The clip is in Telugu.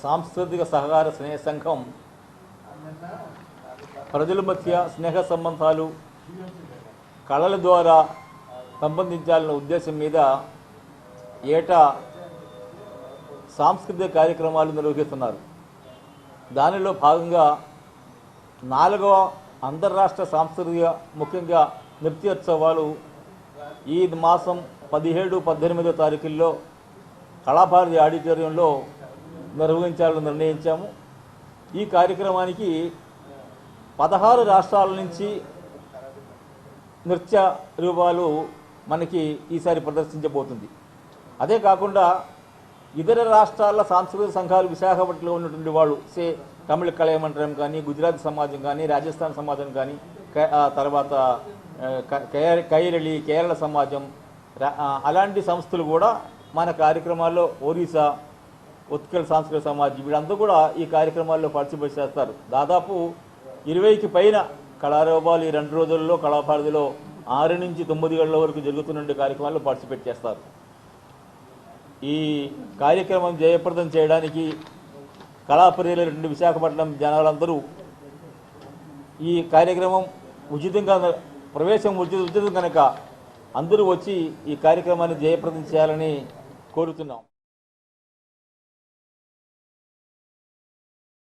సాంస్కృతిక సహకార స్నేహ సంఘం ప్రజల మధ్య స్నేహ సంబంధాలు కళల ద్వారా పెంపొందించాలన్న ఉద్దేశం మీద ఏటా సాంస్కృతిక కార్యక్రమాలు నిర్వహిస్తున్నారు. దానిలో భాగంగా నాలుగవ అంతర్రాష్ట్ర సాంస్కృతిక ముఖ్యంగా నృత్యోత్సవాలు ఈ మాసం పదిహేడు పద్దెనిమిదో తారీఖుల్లో కళాభారతి ఆడిటోరియంలో నిర్వహించాలని నిర్ణయించాము. ఈ కార్యక్రమానికి పదహారు రాష్ట్రాల నుంచి నృత్య రూపాలు మనకి ఈసారి ప్రదర్శించబోతుంది. అదే కాకుండా ఇతర రాష్ట్రాల సాంస్కృతిక సంఘాలు విశాఖపట్నంలో ఉన్నటువంటి వాళ్ళు సే తమిళ కళామండలం కానీ గుజరాత్ సమాజం కానీ రాజస్థాన్ సమాజం కానీ తర్వాత కై- కైరళి కేరళ సమాజం అలాంటి సంస్థలు కూడా మన కార్యక్రమాల్లో ఒరిస్సా ఉత్కల్ సాంస్కృతిక సమాజ్. వీళ్ళందరూ కూడా ఈ కార్యక్రమాల్లో పార్టిసిపేట్ చేస్తారు. దాదాపు ఇరవైకి పైన కళారూపాలు ఈ రెండు రోజుల్లో కళాభారతిలో ఆరు నుంచి తొమ్మిది గంటల వరకు జరుగుతున్న కార్యక్రమాల్లో పార్టిసిపేట్ చేస్తారు. ఈ కార్యక్రమం జయప్రదం చేయడానికి కళాప్రియులైనటువంటి విశాఖపట్నం జనాలందరూ ఈ కార్యక్రమం ఉచితంగా ప్రవేశం ఉచిత ఉచితం కనుక అందరూ వచ్చి ఈ కార్యక్రమాన్ని జయప్రదం చేయాలని కోరుతున్నాం.